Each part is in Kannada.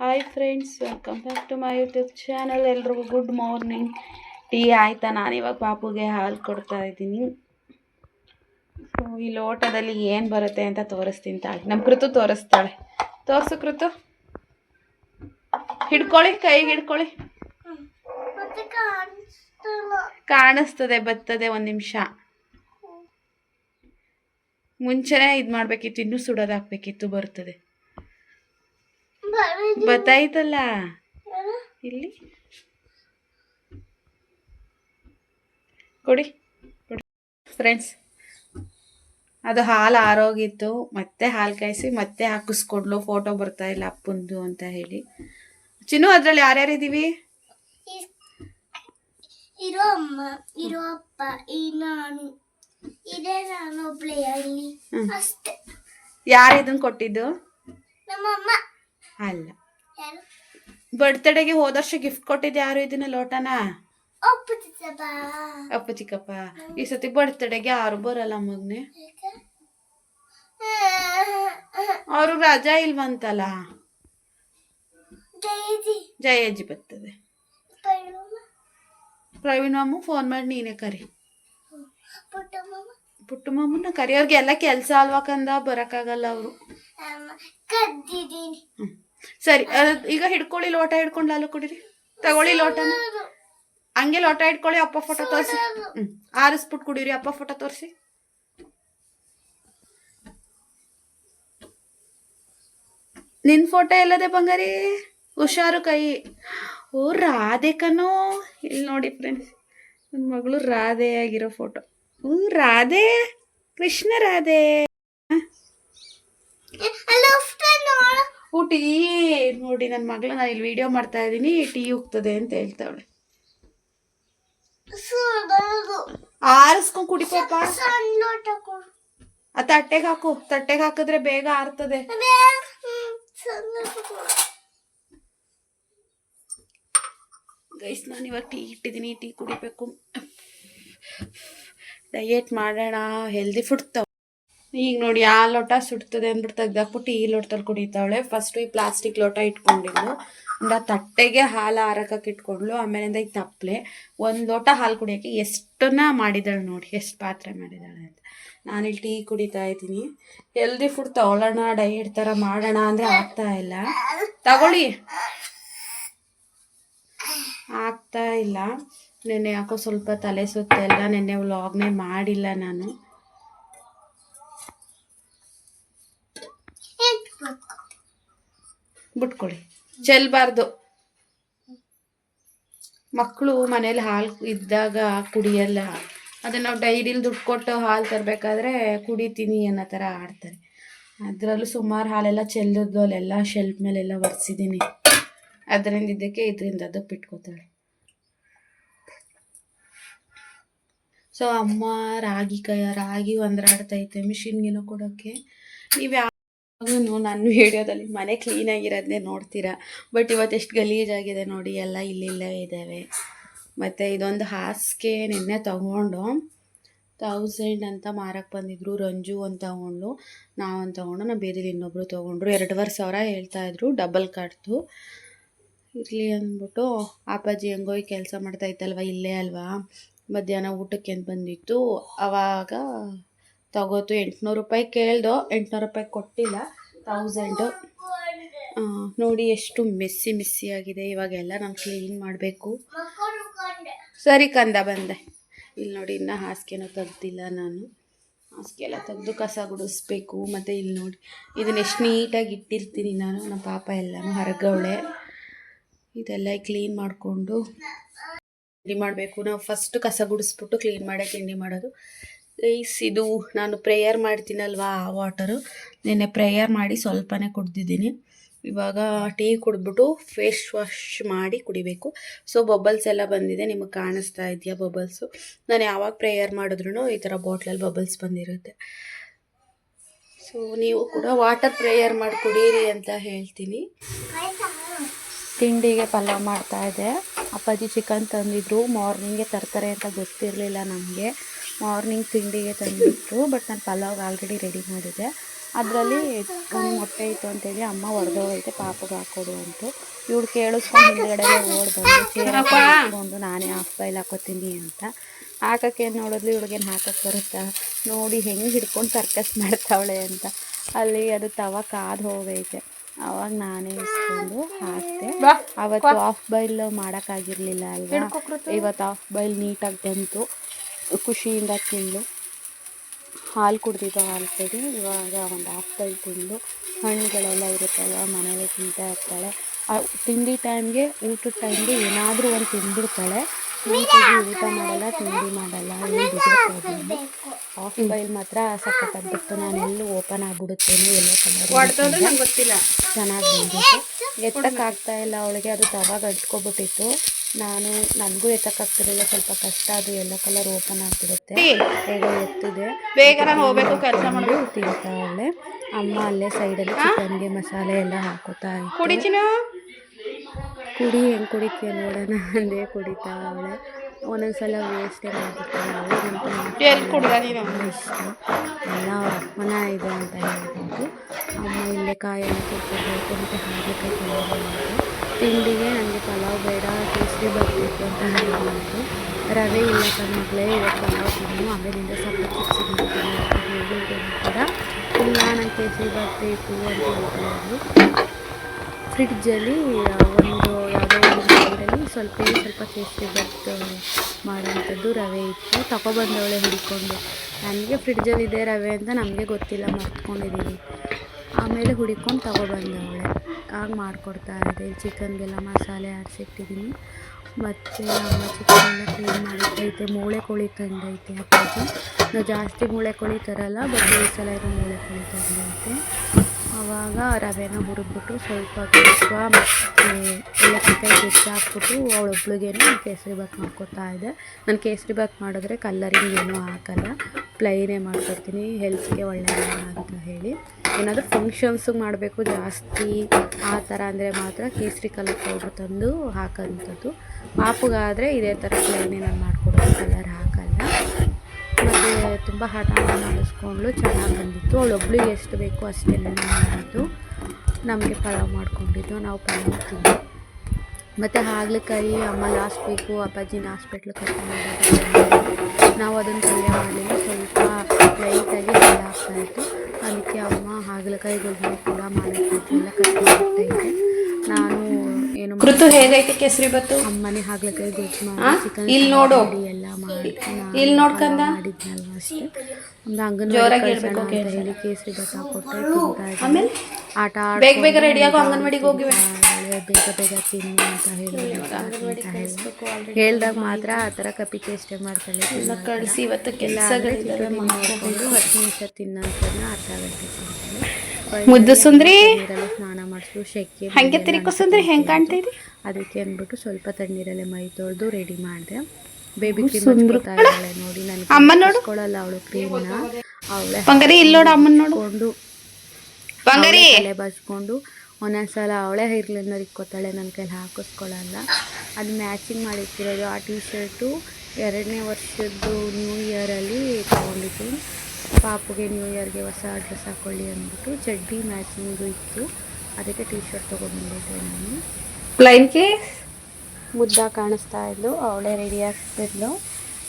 Hi friends welcome back to my YouTube channel ಎಲ್ರಿಗೂ ಗುಡ್ ಮಾರ್ನಿಂಗ್ ಟೀ ಆಯಿತಾ? ನಾನಿವಾಗ ಪಾಪುಗೆ ಹಾಲು ಕೊಡ್ತಾ ಇದ್ದೀನಿ. ಸೊ ಈ ಲೋಟದಲ್ಲಿ ಏನು ಬರುತ್ತೆ ಅಂತ ತೋರಿಸ್ತೀನಿ ತಾಳಿ. ನಮ್ಮ ಕೃತು ತೋರಿಸ್ತಾಳೆ. ತೋರಿಸು ಕೃತು. ಹಿಡ್ಕೊಳ್ಳಿ, ಕೈಗೆ ಹಿಡ್ಕೊಳ್ಳಿ. ಕಾಣಿಸ್ತದೆ, ಬತ್ತದೆ ಒಂದು ನಿಮಿಷ. ಮುಂಚೆನೇ ಇದು ಮಾಡಬೇಕಿತ್ತು, ಇನ್ನೂ ಸುಡೋದಾಕ್ಬೇಕಿತ್ತು, ಬರ್ತದೆ. ಬರೀ ಬತ್ತಾಯ್ತಲ್ಲ? ಇಲ್ಲಿ. ಕೊಡಿ. ಫ್ರೆಂಡ್ಸ್ ಅದು ಹಾಲು ಆರೋಗಿತ್ತು ಮತ್ತೆ ಹಾಲು ಕಾಯಿಸಿ ಮತ್ತೆ ಹಾಕಿಸ್ಕೊಡ್ಲು. ಫೋಟೋ ಬರ್ತಾ ಇಲ್ಲ ಅಪ್ಪಂದು ಅಂತ ಹೇಳಿ. ಚಿನ್ನು ಅದ್ರಲ್ಲಿ ಯಾರ್ಯಾರು ಇದ್ದೀವಿ ಇರೋ ಅಮ್ಮ ಇರೋ ಅಪ್ಪ ಈ ನಾನು. ಇದೇ ನಾನು ಒಬ್ಳೆ ಅಲ್ಲಿ. ಹ್ಮ್. ಅಷ್ಟೇ. ಯಾರು ಇದನ್ನ ಕೊಟ್ಟಿದ್ದು? ನಮ್ಮಮ್ಮ. ಅಲ್ಲ. ಬರ್ತ್ಡೇಗೆ ಹೋದ ವರ್ಷ ಗಿಫ್ಟ್ ಕೊಟ್ಟಿದ್ದು ಯಾರು ಇದನ್ನ ಲೋಟನ? ಅಪ್ಪ ಚಿಕ್ಕಪ್ಪ. ಈ ಸತಿ ಬರ್ತ್ಡೇಗೆ ಯಾರು ಬರಲ್ಲ ಮಗ್ನೆ. ಅವರು ರಜಾ ಇಲ್ವಂತಲ್ಲ? ಜಯ ಜಯಜ್ಜಿ ಬರ್ತದೆ. ಪ್ರವೀಣ್ ಮಾಮು ಫೋನ್ ಮಾಡಿ ನೀನೇ ಕರಿ. ಪುಟ್ಟು ಮಾಮನ್ನ ಕರಿ. ಅವ್ರಿಗೆ ಎಲ್ಲ ಕೆಲಸ ಅಲ್ವಾ ಕಂದ? ಬರೋಕ್ಕಾಗಲ್ಲ ಅವರು. ಸರಿ ಅದ್- ಈಗ ಹಿಡ್ಕೊಳ್ಳಿ ಲೋಟ ಹಿಡ್ಕೊಂಡು ಲಾಲು ಕೊಡಿರಿ. ತಗೊಳ್ಳಿ ಲೋಟನ. ಹಂಗೆ ಲೋಟ ಇಟ್ಕೊಳ್ಳಿ ಅಪ್ಪ ಫೋಟೋ ತೋರಿಸಿ. ಹ್ಞೂ ಆರಿಸ್ಬಿಟ್ಟು ಕುಡೀರಿ ಅಪ್ಪ ಫೋಟೋ ತೋರಿಸಿ. ನಿನ್ ಫೋಟೋ ಎಲ್ಲದೆ ಬಂಗಾರಿ? ಹುಷಾರು ಕೈ. ಓ ರಾಧೆ ಕಣೋ. ಇಲ್ಲಿ ನೋಡಿ ಫ್ರೆಂಡ್ಸ್ ನನ್ನ ಮಗಳು ರಾಧೆ ಆಗಿರೋ ಫೋಟೋ ಹ್ಞೂ ರಾಧೆ ಕೃಷ್ಣ ರಾಧೆ. ಟೀ ನೋಡಿ ನನ್ನ ಮಗಳು ನಾನು ಇಲ್ಲಿ ವಿಡಿಯೋ ಮಾಡ್ತಾ ಇದ್ದೀನಿ ಟೀ ಹೋಗ್ತದೆ ಅಂತ ಹೇಳ್ತಾವಳೆ. ಆರಿಸ್ಕೊಂಡ್ ಕುಡಿ ಪಾಪ. ಆ ತಟ್ಟೆಗೆ ಹಾಕು ತಟ್ಟೆಗೆ ಹಾಕಿದ್ರೆ ಬೇಗ ಆರ್ತದೆ. ಗೈಸ್ ನಾನು ಇವಾಗ ಟೀ ಇಟ್ಟಿದ್ದೀನಿ ಟೀ ಕುಡಿಬೇಕು. ಡಯೆಟ್ ಮಾಡೋಣ ಹೆಲ್ದಿ ಫುಡ್ ಈಗ ನೋಡಿ ಆ ಲೋಟ ಸುಡ್ತದೆ ಅಂದ್ಬಿಟ್ಟು ತೆಗ್ದಾಕ್ಬಿಟ್ಟು ಈ ಲೋಟದಲ್ಲಿ ಕುಡಿತಾವಳೆ. ಫಸ್ಟು ಈ ಪ್ಲಾಸ್ಟಿಕ್ ಲೋಟ ಇಟ್ಕೊಂಡಿದ್ಲು ಇಂದ ತಟ್ಟೆಗೆ ಹಾಲು ಆರಕಕ್ಕೆ ಇಟ್ಕೊಂಡ್ಲು ಆಮೇಲಿಂದ ಈ ತಪ್ಪಲೆ ಒಂದು ಲೋಟ ಹಾಲು ಕುಡಿಯೋಕ್ಕೆ ಎಷ್ಟನ್ನ ಮಾಡಿದಾಳೆ ನೋಡಿ. ಎಷ್ಟು ಪಾತ್ರೆ ಮಾಡಿದಾಳೆ ಅಂತ. ನಾನಿಲ್ಲಿ ಟೀ ಕುಡಿತಾ ಇದ್ದೀನಿ. ಹೆಲ್ದಿ ಫುಡ್ ತಗೊಳ್ಳೋಣ ಡಯೆಟ್ ಥರ ಮಾಡೋಣ ಅಂದರೆ ಆಗ್ತಾ ಇಲ್ಲ. ತಗೊಳ್ಳಿ. ಆಗ್ತಾ ಇಲ್ಲ. ನೆನ್ನೆ ಯಾಕೋ ಸ್ವಲ್ಪ ತಲೆ ಸುತ್ತೆಲ್ಲ ನೆನ್ನೆ ವ್ಲಾಗ್ನೇ ಮಾಡಿಲ್ಲ ನಾನು. ಬಿಟ್ಕೊಳ್ಳಿ ಚೆಲ್ಬಾರ್ದು. ಮಕ್ಕಳು ಮನೇಲಿ ಹಾಲು ಇದ್ದಾಗ ಕುಡಿಯಲ್ಲ. ಅದನ್ನು ನಾವು ಡೈರಿಲಿ ದುಡ್ಡು ಕೊಟ್ಟು ಹಾಲು ತರಬೇಕಾದ್ರೆ ಕುಡಿತೀನಿ ಅನ್ನೋ ಥರ ಆಡ್ತಾರೆ. ಅದರಲ್ಲೂ ಸುಮಾರು ಹಾಲೆಲ್ಲ ಚೆಲ್ಲದ್ದು ಅಲ್ಲೆಲ್ಲ ಶೆಲ್ಫ್ ಮೇಲೆಲ್ಲ ಒರೆಸಿದ್ದೀನಿ. ಅದರಿಂದ ಇದಕ್ಕೆ ಇದರಿಂದ ಅದಕ್ಕೆ ಬಿಟ್ಕೋತಾಳೆ ಸೊ ಅಮ್ಮ ರಾಗಿ ಕೈ, ರಾಗಿ ಒಂದ್ರಾಡ್ತೈತೆ ಮಿಷಿನ್ಗೇನೋ ಕೊಡೋಕ್ಕೆ ನೀವು ಯಾವಾಗೂ ನಾನು ವಿಡಿಯೋದಲ್ಲಿ ಮನೆ ಕ್ಲೀನಾಗಿರೋದನ್ನೇ ನೋಡ್ತೀರಾ? ಬಟ್ ಇವತ್ತು ಎಷ್ಟು ಗಲೀಜಾಗಿದೆ ನೋಡಿ, ಎಲ್ಲ ಇಲ್ಲಿಲ್ಲೇ ಇದ್ದಾವೆ. ಮತ್ತು ಇದೊಂದು ಹಾಸಿಗೆ ನಿನ್ನೆ ತಗೊಂಡು. ತೌಸಂಡ್ ಅಂತ ಮಾರಕ್ಕೆ ಬಂದಿದ್ರು, ರಂಜು ಅಂತ ತಗೊಂಡು ಅಂತ ತಗೊಂಡು ನಮ್ಮ ಬೇರೆ ಇನ್ನೊಬ್ರು ತೊಗೊಂಡ್ರು. ಎರಡುವರೆ ಸಾವಿರ ಹೇಳ್ತಾಯಿದ್ರು ಡಬಲ್ ಕಟ್ತು ಇರಲಿ ಅಂದ್ಬಿಟ್ಟು, ಅಪ್ಪಾಜಿ ಹೆಂಗೋಯ್ ಕೆಲಸ ಮಾಡ್ತಾ ಇತ್ತಲ್ವ, ಇಲ್ಲೇ ಅಲ್ವಾ? ಮಧ್ಯಾಹ್ನ ಊಟಕ್ಕೆ ಅಂತ ಬಂದಿತ್ತು? ಆವಾಗ ತಗೋತು. ಎಂಟುನೂರು ರೂಪಾಯಿ ಕೇಳ್ದೋ, ಎಂಟುನೂರು ರೂಪಾಯಿ ಕೊಟ್ಟಿಲ್ಲ. ತೌಸಂಡು ನೋಡಿ ಎಷ್ಟು ಮೆಸ್ಸಿ ಮೆಸ್ಸಿ ಆಗಿದೆ ಇವಾಗೆಲ್ಲ. ನಾನು ಕ್ಲೀನ್ ಮಾಡಬೇಕು. ಸರಿ ಕಂದ, ಬಂದೆ. ಇಲ್ಲಿ ನೋಡಿ, ಇನ್ನು ಹಾಸಿಗೆನೂ ತೆಗ್ದಿಲ್ಲ ನಾನು. ಹಾಸಿಗೆ ಎಲ್ಲ ತೆಗೆದು ಕಸ ಗುಡಿಸ್ಬೇಕು. ಮತ್ತು ಇಲ್ಲಿ ನೋಡಿ, ಇದನ್ನ ಎಷ್ಟು ನೀಟಾಗಿ ಇಟ್ಟಿರ್ತೀನಿ ನಾನು. ನಮ್ಮ ಪಾಪ ಎಲ್ಲನೂ ಹರಗವಳೆ. ಇದೆಲ್ಲ ಕ್ಲೀನ್ ಮಾಡಿಕೊಂಡು ತಿಂಡಿ ಮಾಡಬೇಕು. ನಾವು ಫಸ್ಟ್ ಕಸ ಗುಡಿಸ್ಬಿಟ್ಟು ಕ್ಲೀನ್ ಮಾಡೇ ತಿಂಡಿ ಮಾಡೋದು. ಗೈಸ್ ಇದು ನಾನು ಪ್ರೇಯರ್ ಮಾಡ್ತೀನಲ್ವಾ ಆ ವಾಟರು ನಿನ್ನೆ ಪ್ರೇಯರ್ ಮಾಡಿ ಸ್ವಲ್ಪನೇ ಕುಡ್ದಿದ್ದೀನಿ. ಇವಾಗ ಟೀ ಕುಡಿದ್ಬಿಟ್ಟು ಫೇಸ್ ವಾಶ್ ಮಾಡಿ ಕುಡಿಬೇಕು. ಸೊ ಬಬಲ್ಸ್ ಎಲ್ಲ ಬಂದಿದೆ. ನಿಮಗೆ ಕಾಣಿಸ್ತಾ ಇದೆಯಾ ಬಬಲ್ಸು ನಾನು ಯಾವಾಗ ಪ್ರೇಯರ್ ಮಾಡಿದ್ರು ಈ ಥರ ಬಾಟ್ಲಲ್ಲಿ ಬಬಲ್ಸ್ ಬಂದಿರುತ್ತೆ. ಸೊ ನೀವು ಕೂಡ ವಾಟರ್ ಪ್ರೇಯರ್ ಮಾಡಿ ಕುಡೀರಿ ಅಂತ ಹೇಳ್ತೀನಿ. ತಿಂಡಿಗೆ ಪಲಾವ್ ಮಾಡ್ತಾ ಇದೆ. ಅಪ್ಪಾಜಿ ಚಿಕನ್ ತಂದಿದ್ರು. ಮಾರ್ನಿಂಗೇ ತರ್ತಾರೆ ಅಂತ ಗೊತ್ತಿರಲಿಲ್ಲ ನಮಗೆ. ಮಾರ್ನಿಂಗ್ ತಿಂಡಿಗೆ ತಂದಿತ್ತು ಬಟ್ ನಾನು ಪಲಾವ್ ಆಲ್ರೆಡಿ ರೆಡಿ ಮಾಡಿದ್ದೆ ಅದರಲ್ಲಿ ಒಂದು ಮೊಟ್ಟೆ ಇತ್ತು ಅಂತೇಳಿ ಅಮ್ಮ ಹೊಡೆದೋಗೈತೆ ಪಾಪಗೆ ಹಾಕೋದು ಅಂತು. ಇವಳು ಕೇಳಿಸ್ಕೊಂಡು ಹಿಂದ್ಗಡೆ ಓಡ್ ಬಂದು ಚೇರ್ ಹಾಕೊಂಡು ನಾನೇ ಹಾಫ್ ಬೈಲ್ ಹಾಕೋತೀನಿ ಅಂತ. ಹಾಕಕ್ಕೆ ನೋಡಿದ್ಲು ಏನು ಹಾಕಕ್ಕೆ ಬರುತ್ತಾ? ನೋಡಿ ಹೆಂಗೆ ಹಿಡ್ಕೊಂಡು ಸರ್ಕಸ್ ಮಾಡ್ತಾವಳೆ ಅಂತ. ಅಲ್ಲಿ ಅದು ತವ ಕಾದು ಹೋಗೈತೆ. ಅವಾಗ ನಾನೇ ಇಸ್ಕೊಂಡು ಹಾಕ್ತೆ. ಅವತ್ತು ಆಫ್ ಬೈಲ್ ಮಾಡೋಕ್ಕಾಗಿರಲಿಲ್ಲ ಅಲ್ವಾ? ಇವತ್ತು ಆಫ್ ಬೈಲ್ ನೀಟಾಗಿ ಬಂತು. ಖುಷಿಯಿಂದ ತಿಂದು. ಹಾಲು ಕುಡ್ದಿದ್ದು ಕುಡಿ ಇವಾಗ ಒಂದು ಬೈಲ್ ತಿಂದು. ಹಣ್ಣುಗಳೆಲ್ಲ ಇರುತ್ತಲ್ಲ ಮನೇಲಿ ತಿಂತಾ ಇರ್ತಾಳೆ. ಆ ತಿಂಡಿ ಟೈಮ್ಗೆ ಊಟದ ಟೈಮ್ಗೆ ಏನಾದರೂ ಒಂದು ತಿಂದ್ಬಿಡ್ತಾಳೆ. ನೀಟಾಗಿ ಊಟ ಮಾಡಲ್ಲ ತಿಂಡಿ ಮಾಡಲ್ಲ ಏನು ಆಫ್ ಬೈಲ್ ಮಾತ್ರ ಸಖತ್ತಾಗ್ಬಿಡ್ತು ನಾನು ಎಲ್ಲೂ ಓಪನ್ ಆಗಿಬಿಡುತ್ತೇನೆ ಎಲ್ಲ ಕಲರ್ ಗೊತ್ತಿಲ್ಲ. ಚೆನ್ನಾಗಿ ಬಂದಿತ್ತು. ಎತ್ತಕ್ಕಾಗ್ತಾ ಇಲ್ಲ ಅವಳಿಗೆ ಅದು ತವಾಗ ಅಂಟ್ಕೊಬಿಟ್ಟಿತ್ತು. ನಾನು ನನಗೂ ಎತ್ತಕ್ಕಾಗ್ತಿರಲಿಲ್ಲ. ಸ್ವಲ್ಪ ಕಷ್ಟ ಅದು ಎಲ್ಲ ಕಲರ್ ಓಪನ್ ಆಗ್ತಿರುತ್ತೆ ಬೇಗ ಎತ್ತಿದೆ. ಬೇಗ ನಾನು ಹೋಗ್ಬೇಕು ಕೆಲಸ ಮಾಡಿ ತಿಂತಾವಳೆ ಅಮ್ಮ ಅಲ್ಲೇ ಸೈಡಲ್ಲಿ ಚಿಕನ್ಗೆ ಮಸಾಲೆ ಎಲ್ಲ ಹಾಕೋತಾ ಕುಡಿ ಕುಡಿ ಹೆಂಗೆ ಕುಡಿತೀಯ ನೋಡೋಣ ಅಂದೇ ಕುಡಿತಾವಳೆ ಒಂದೊಂದ್ಸಲ ವೇಸ್ಟೇ ಮಾಡ್ಬಿಡ್ತಾಳೆ ಇಷ್ಟ. ಎಲ್ಲ ಅಪ್ಪನ ಇದೆ ಅಂತ ಹೇಳ್ಬೋದು. ಅಮ್ಮ ಇಲ್ಲೇ ಕಾಯಿ ಕೊಡ್ತಿರ್ಬೇಕು ಮತ್ತು ಮಾಡೋದು ತಿಂಡಿಗೆ ನನಗೆ ಪಲಾವ್ ಬೇಡ, ಕೇಸರಿ ಬರಬೇಕು ಅಂತ ಹೇಳಿದ್ರು. ರವೆ ಇಲ್ಲ ಕಣ್ಮಗಳೇ ಇವತ್ತು ಪಲಾವ್ ತಿನ್ನು ಆಮೇಲಿಂದ ಸ್ವಲ್ಪ ಚಿಪ್ಸ್ ಕೂಡ ಇಲ್ಲ, ನಂಗೆ ಕೇಸರಿ ಬರಬೇಕು ಅಂತ ಹೇಳ್ತಾಯಿದ್ರು ಫ್ರಿಡ್ಜಲ್ಲಿ ಒಂದು ಯಾವುದೋ ಒಂದು ಸ್ವಲ್ಪ ಸ್ವಲ್ಪ ಕೇಸರಿ ಬತ್ತು ಮಾಡೋವಂಥದ್ದು ರವೆ ಇತ್ತು. ತಗೊಬಂದವಳೆ ಹಿಡ್ಕೊಂಡು. ನನಗೆ ಫ್ರಿಡ್ಜಲ್ಲಿದೆ ರವೆ ಅಂತ ನಮಗೆ ಗೊತ್ತಿಲ್ಲ ಮರ್ತ್ಕೊಂಡಿದ್ದೀವಿ ಆಮೇಲೆ ಹುಡಿಕೊಂಡು ತಗೊಬಂದೆ ಅವಳೆ. ಆಗ ಮಾಡಿಕೊಡ್ತಾ ಇದ್ದೆ. ಚಿಕನ್ಗೆಲ್ಲ ಮಸಾಲೆ ಆಡಿಸಿಟ್ಟಿದ್ದೀನಿ ಮತ್ತು ಅಮ್ಮ ಚಿಕನ್ ಎಲ್ಲ ಕ್ಲೀನ್ ಮಾಡಿಟ್ಟೈತೆ ಮೂಳೆ ಕೋಳಿ ತಂದೈತೆ ಅಪ್ಪಾಜಿ. ನಾವು ಜಾಸ್ತಿ ಮೂಳೆ ಕೋಳಿ ತರಲ್ಲ, ಬಟ್ ಈ ಸಲ ಇರೋ ಮೂಳೆ ಕೋಳಿ ತಂದೈತೆ ಆವಾಗ ರವೆನ ಹುರಿದ್ಬಿಟ್ಟು ಸ್ವಲ್ಪ ತುಪ್ಪ ಮತ್ತು ಏಲಕ್ಕಿಕಾಯಿ ಜಜ್ಜಿ ಹಾಕ್ಬಿಟ್ಟು ಅವಳೊಬ್ಳಿಗೇನು ಕೇಸರಿ ಕೇಸರಿಬಾತ್ ಮಾಡ್ಕೊತಾ ಇದ್ದೆ ನಾನು ಕೇಸರಿ ಬಾತ್ ಮಾಡಿದ್ರೆ ಕಲ್ಲರಿಂಗ್ ಏನೂ ಹಾಕಲ್ಲ ಪ್ಲೈನೇ ಮಾಡ್ಕೊಡ್ತೀನಿ. ಹೆಲ್ತ್ಗೆ ಒಳ್ಳೆಯದಲ್ಲ ಅಂತ ಹೇಳಿ. ಏನಾದರೂ ಫಂಕ್ಷನ್ಸಿಗೆ ಮಾಡಬೇಕು ಜಾಸ್ತಿ ಆ ಥರ ಅಂದರೆ ಮಾತ್ರ ಕೇಸರಿ ಕಲರ್ ಪೌಡ್ರ್ ತಂದು ಹಾಕೋಂಥದ್ದು ಪಾಪುಗಾದರೆ ಇದೇ ಥರ ಪ್ಲೈನೇ ನಾನು ಮಾಡಿಕೊಡೋದು ಕಲರ್ ಮತ್ತು ತುಂಬ ಹಠ ಮಾಡಿಸ್ಕೊಂಡ್ಳು ಚೆನ್ನಾಗಿ ಬಂದಿತ್ತು. ಅವಳೊಬ್ಳು ಎಷ್ಟು ಬೇಕೋ ಅಷ್ಟೆಲ್ಲ ಮಾಡಿದ್ದು ನಮಗೆ ಪಲಾವ್ ಮಾಡ್ಕೊಂಡಿದ್ದು, ನಾವು ಪಲಾವ್ ತಿಂದು. ಮತ್ತು ಹಾಗಲಕಾಯಿ, ಅಮ್ಮ ಲಾಸ್ಟ್ ವೀಕು ಅಪ್ಪಾಜಿನ ಹಾಸ್ಪಿಟ್ಲ್ ಕರ್ಕೊಂಡು ನಾವು ಅದನ್ನು ಪಲ್ಯ ಮಾಡಲಿಲ್ಲ. ಸ್ವಲ್ಪ ಹಾಕ್ತಾಯಿತ್ತು ಅದಕ್ಕೆ ಅಮ್ಮ ಹಾಗಲಕಾಯಿ ಗೊಬ್ಬರ ಕೂಡ ಮಾಡಕ್ಕೆ ಎಲ್ಲ ಕಟ್ ನಾನು ಏನು ಋತು ಹೇಗೈತೆ ಕೇಸರಿ ಬತ್ತು ಅಮ್ಮನೆ ಹಾಗಲಕಾಯಿ ಗೊಜ್ಜು? ಮಾಡಿ ಚಿಕನ್ ಇಲ್ಲಿ ನೋಡು. ಎಲ್ಲ ಮಾಡಿ ಇಲ್ಲಿ ನೋಡ್ಕಂದ? ಮಾಡಿದ್ನಲ್ವ ಅಷ್ಟೇ ಒಂದು ಅಂಗನವಾಡಿ ಹೇಳ್ಬೇಕು ಅಂತ. ಹೇಳಿ ಕೇಸರಿ ಬತ್ತ ಕೊಟ್ಟೆ. ಆಮೇಲೆ ಆಟ ಬೇಗ ಬೇಗ ರೆಡಿ ready ಆಗು, ಅಂಗನವಾಡಿಗೆ ಹೋಗಿ ಬೇಗ ಬೇಗ ತಿನ್ನು ಅಂತ ಹೇಳಿ ಹೇಳ್ದಾಗ ಮಾತ್ರ ಆ ಥರ ಕಪಿ ಚೇಷ್ಟೆ ಮಾಡ್ತಾಳೆ ತಿನ್ನೋ. ಕಳಿಸಿ ಇವತ್ತು ಕೆಲಸಗಳಿದ್ದಾವೆ ಮಾಡ್ಕೊಂಡು ಹತ್ತು ನಿಮಿಷ ತಿನ್ನೋದನ್ನ ಅರ್ಧ ಗಂಟೆ ಮುದ್ದು ಸುಂದ್ರಿ? ಸ್ನಾನ ಮಾಡಿಸು ಶೆಕೆ ಹಂಗೆ ತಿರುಕೋ ಸುಂದ್ರಿ ಹೆಂಗೆ ಕಾಣ್ತಾ ಇದೆ? ಅದಕ್ಕೆ ಅಂದ್ಬಿಟ್ಟು ಸ್ವಲ್ಪ ತಣ್ಣೀರಲ್ಲೇ ಮೈ ತೊಳೆದು ರೆಡಿ ಮಾಡಿದೆ. ಬೇಬಿ ಕ್ರೀಮ್ ಹಚ್ಕೊತಾ ಇದ್ದಾಳೆ ನೋಡಿ ನನಗೆ ಅಮ್ಮ ನೋಡು. ಹಚ್ಕೊಳ್ಳಲ್ಲ ಅವಳು ಕ್ರೀಮ್ನ ಅವಳೆ ಬಂಗಾರಿ ಇಲ್ಲಿ ನೋಡು ಅಮ್ಮನ ನೋಡು. ಹಾಕೊಂಡು ಬಂಗಾರಿ ತಲೆ ಬಸ್ಕೊಂಡು ಒಂದೊಂದ್ಸಲ ಅವಳೆ ಹಿರ್ಲಿಂದ ಇಕ್ಕೋತಾಳೆ ನನ್ನ ಕೈಲಿ ಹಾಕಿಸ್ಕೊಳ್ಳಲ್ಲ ಅದು ಮ್ಯಾಚಿಂಗ್ ಮಾಡಿಟ್ಟಿರೋದು. ಆ ಟೀ ಶರ್ಟು ಎರಡನೇ ವರ್ಷದ್ದು ನ್ಯೂ ಇಯರಲ್ಲಿ ತೊಗೊಂಡಿದ್ದು. ಪಾಪುಗೆ ನ್ಯೂ ಇಯರ್ಗೆ ಹೊಸ ಡ್ರೆಸ್ ಹಾಕೊಳ್ಳಿ ಅಂದ್ಬಿಟ್ಟು ಚಡ್ಡಿ ಮ್ಯಾಚಿಂಗು ಇತ್ತು. ಅದಕ್ಕೆ ಟೀ ಶರ್ಟ್ ತೊಗೊಂಡ್ಬಂದಿದ್ದೆ ನಾನು. ಪ್ಲೈನ್ ಕೇಸ್ ಮುದ್ದ ಕಾಣಿಸ್ತಾ ಇದ್ಲು ಅವಳೇ ರೆಡಿ ಆಗ್ತಿದ್ಲು.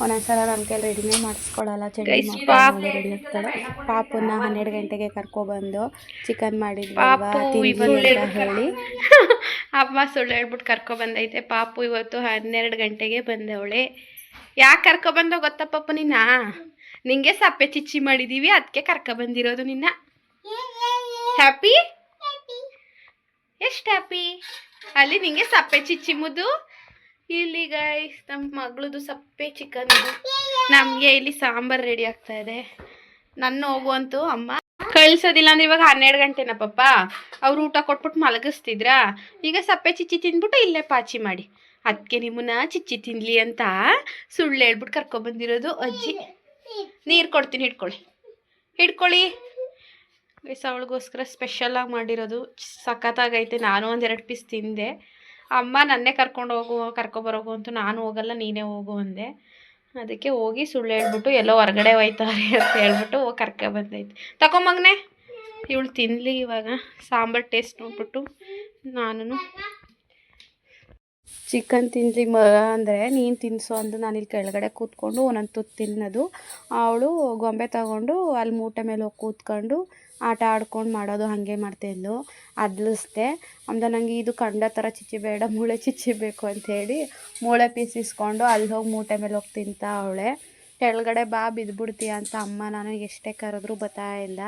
ಒಂದೊಂದ್ಸಲ ನಮ್ಮ ಕೈಲಿ ರೆಡಿನೇ ಮಾಡಿಸ್ಕೊಳ್ಳಲ್ಲ ಮಕ್ಕಳು ಪಾಪು. ರೆಡಿ ಆಗ್ತಾಳೆ. ಪಾಪುನ ಹನ್ನೆರಡು ಗಂಟೆಗೆ ಕರ್ಕೊಬಂದು ಚಿಕನ್ ಮಾಡಿದ್ವಿ ಹೇಳಿ. ಅಮ್ಮ ಸುಳ್ಳು ಹೇಳ್ಬಿಟ್ಟು ಕರ್ಕೊ ಬಂದೈತೆ. ಪಾಪು ಇವತ್ತು ಹನ್ನೆರಡು ಗಂಟೆಗೆ ಬಂದವಳೆ. ಯಾಕೆ ಕರ್ಕೊ ಬಂದೋ ಗೊತ್ತಾ ಪಾಪು ನಿನ್ನ? ನಿಂಗೆ ಸಪ್ಪೆ ಚಿಚ್ಚಿ ಮಾಡಿದೀವಿ ಅದಕ್ಕೆ ಕರ್ಕೊ ಬಂದಿರೋದು ನಿನ್ನ. ಹ್ಯಾಪಿ ಎಷ್ಟು ಹ್ಯಾಪಿ ಅಲ್ಲಿ ನಿಂಗೆ ಸಪ್ಪೆ ಚಿಚ್ಚಿ ಮುದ್ದು? ಇಲ್ಲಿ ಗೈಸ್ ನಮ್ಮ ಮಗಳದು ಸಪ್ಪೆ ಚಿಕನ್ ನಮಗೆ ಇಲ್ಲಿ ಸಾಂಬಾರ್ ರೆಡಿ ಆಗ್ತಾ ಇದೆ. ನನ್ನ ಹೋಗುವಂತೂ ಅಮ್ಮ. ಕಳ್ಸೋದಿಲ್ಲ ಅಂದ್ರೆ ಇವಾಗ ಹನ್ನೆರಡು ಗಂಟೆನ ಪಪ್ಪ ಅವ್ರು ಊಟ ಕೊಟ್ಬಿಟ್ಟು ಮಲಗಿಸ್ತಿದ್ರಾ? ಈಗ ಸಪ್ಪೆ ಚಿಚ್ಚಿ ತಿಂದ್ಬಿಟ್ಟು ಇಲ್ಲೇ ಪಾಚಿ ಮಾಡಿ. ಅದಕ್ಕೆ ನಿಮ್ಮನ್ನ ಚಿಚ್ಚಿ ತಿನ್ಲಿ ಅಂತ ಸುಳ್ಳು ಹೇಳ್ಬಿಟ್ಟು ಕರ್ಕೊಬಂದಿರೋದು ಅಜ್ಜಿ. ನೀರು ಕೊಡ್ತೀನಿ, ಹಿಡ್ಕೊಳ್ಳಿ. ಹಿಡ್ಕೊಳ್ಳಿ. ಗೈಸ್ ಅವಳಿಗೋಸ್ಕರ ಸ್ಪೆಷಲಾಗಿ ಮಾಡಿರೋದು. ಸಖತ್ತಾಗೈತೆ. ನಾನು ಒಂದೆರಡು ಪೀಸ್ ತಿಂದೆ. ಅಮ್ಮ ನನ್ನೇ ಕರ್ಕೊಂಡು ಹೋಗು ಕರ್ಕೊಬರೋಗು ಅಂತೂ ನಾನು ಹೋಗಲ್ಲ, ನೀನೇ ಹೋಗು ಅಂದೆ. ಅದಕ್ಕೆ ಹೋಗಿ ಸುಳ್ಳು ಹೇಳ್ಬಿಟ್ಟು ಎಲ್ಲೋ ಹೊರಗಡೆ ಹೋಯ್ತಾರೆ ಅಂತ ಹೇಳ್ಬಿಟ್ಟು ಕರ್ಕೊ ಬಂದೈತೆ. ತಗೊಂಬಗ್ನೆ ಇವಳು ತಿನ್ನಲಿ ಇವಾಗ. ಸಾಂಬಾರು ಟೇಸ್ಟ್ ನೋಡ್ಬಿಟ್ಟು ನಾನು ಚಿಕನ್ ತಿನ್ನಲಿ ಮಗ ಅಂದರೆ ನೀನು ತಿನ್ನಿಸು ಅಂದು ನಾನು ಇಲ್ಲಿ ಕೆಳಗಡೆ ಕೂತ್ಕೊಂಡು ಒಂದೊಂದು ತುತ್ತು ತಿನ್ನೋದು. ಅವಳು ಗೊಂಬೆ ತಗೊಂಡು ಅಲ್ಲಿ ಮೂಟೆ ಮೇಲೆ ಹೋಗಿ ಕೂತ್ಕೊಂಡು ಆಟ ಆಡ್ಕೊಂಡು ಮಾಡೋದು ಹಾಗೆ ಮಾಡ್ತಾಯಿದ್ಲು ಅದ್ಲಿಸ್ದೆ ಅಂದ ನನಗೆ ಇದು ಕಂಡ ಥರ ಚಿಚ್ಚಿ ಬೇಡ, ಮೂಳೆ ಚಿಚ್ಚಿ ಬೇಕು ಅಂಥೇಳಿ ಮೂಳೆ ಪೀಸ್ ಇಸ್ಕೊಂಡು ಅಲ್ಲಿ ಹೋಗಿ ಮೂಟೆ ಮೇಲೆ ಹೋಗಿ ತಿಂತಾ ಅವಳೆ. ಕೆಳಗಡೆ ಬಾ ಬಿದ್ದುಬಿಡ್ತೀಯ ಅಂತ ಅಮ್ಮ ನಾನು ಎಷ್ಟೇ ಕರೆದ್ರೂ ಬರ್ತಾಯಿಲ್ಲ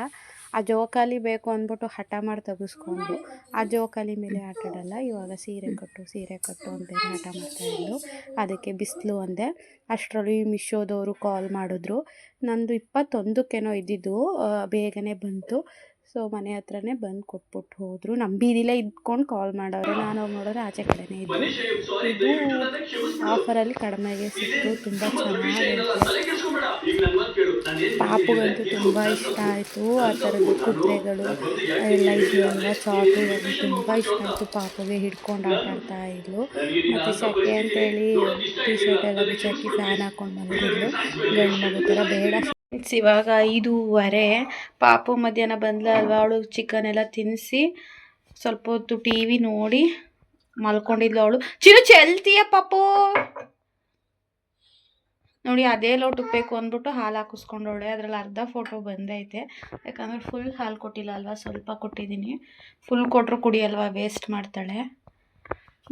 ಆ ಜೋಕಾಲಿ ಬೇಕು ಅಂದ್ಬಿಟ್ಟು ಹಠ ಮಾಡಿ ತೆಗೆಸ್ಕೊಂಡು ಆ ಜೋಕಾಲಿ ಮೇಲೆ ಆಟ ಆಡಲ್ಲ ಇವಾಗ ಸೀರೆ ಕಟ್ಟು ಸೀರೆ ಕಟ್ಟು ಅಂತೇಳಿ ಹಠ ಮಾಡ್ತಾ ಇದ್ಲು ಅದಕ್ಕೆ ಬಿಸಿಲು ಅಂದೆ. ಅಷ್ಟರಲ್ಲಿ ಮಿಶೋದವರು ಕಾಲ್ ಮಾಡಿದ್ರು. ನಂದು ಇಪ್ಪತ್ತೊಂದಕ್ಕೇನೋ ಇದ್ದಿದ್ದು ಬೇಗನೆ ಬಂತು. ಸೊ ಮನೆ ಹತ್ರನೇ ಬಂದು ಕೊಟ್ಬಿಟ್ಟು ಹೋದರು. ನಮ್ಮ ಬೀದಿಲೇ ಇದ್ಕೊಂಡು ಕಾಲ್ ಮಾಡೋರು. ನಾನು ಹೋಗಿ ನೋಡಿದ್ರೆ ಆಚೆ ಕಡೆನೇ ಇದ್ದು. ಇದು ಆಫರಲ್ಲಿ ಕಡಿಮೆಗೆ ಸಿಕ್ತು. ತುಂಬ ಚೆನ್ನಾಗೈತೆ ಪಾಪುಗಂತೂ ತುಂಬ ಇಷ್ಟ ಆಯಿತು. ಆ ಥರದ ಕುದುರೆಗಳು ಎಲ್ಲ ಇದೆಯಲ್ಲ ಅದು ತುಂಬ ಇಷ್ಟ ಆಯಿತು. ಪಾಪುಗೆ ಹಿಡ್ಕೊಂಡು ಆಟ ಆಡ್ತಾ ಇದ್ಲು. ಮತ್ತು ಸೆಕೆ ಅಂತೇಳಿ ಟಿ ಶರ್ಟ್ ಎಲ್ಲ ಬಿಚ್ಚಾಕಿ ಫ್ಯಾನ್ ಹಾಕೊಂಡು ಬಂದಿದ್ದು ಗಂಡು ಮಗು ಥರ ಬೇಡ. ಫ್ರೆಂಡ್ಸ್ ಇವಾಗ ಐದೂವರೆ. ಪಾಪು ಮಧ್ಯಾಹ್ನ ಬಂದ್ಲು ಅಲ್ವಾ? ಅವಳು ಚಿಕನ್ ಎಲ್ಲ ತಿನ್ನಿಸಿ ಸ್ವಲ್ಪ ಹೊತ್ತು ಟಿ ವಿ ನೋಡಿ ಮಲ್ಕೊಂಡಿದ್ಲು ಅವಳು. ಚಿರು ಚೆಲ್ತೀಯ ಪಾಪು? ನೋಡಿ ಅದೇ ಲೋಟಕ್ಕೆ ಬೇಕು ಅಂದ್ಬಿಟ್ಟು ಹಾಲು ಹಾಕಿಸ್ಕೊಂಡವಳೆ ಅದರಲ್ಲಿ ಅರ್ಧ ಫೋಟೋ ಬಂದೈತೆ. ಯಾಕಂದರೆ ಫುಲ್ ಹಾಲು ಕೊಟ್ಟಿಲ್ಲ ಅಲ್ವಾ? ಸ್ವಲ್ಪ ಕೊಟ್ಟಿದ್ದೀನಿ ಫುಲ್ ಕೊಟ್ಟರು ಕುಡಿಯಲ್ವಾ? ವೇಸ್ಟ್ ಮಾಡ್ತಾಳೆ.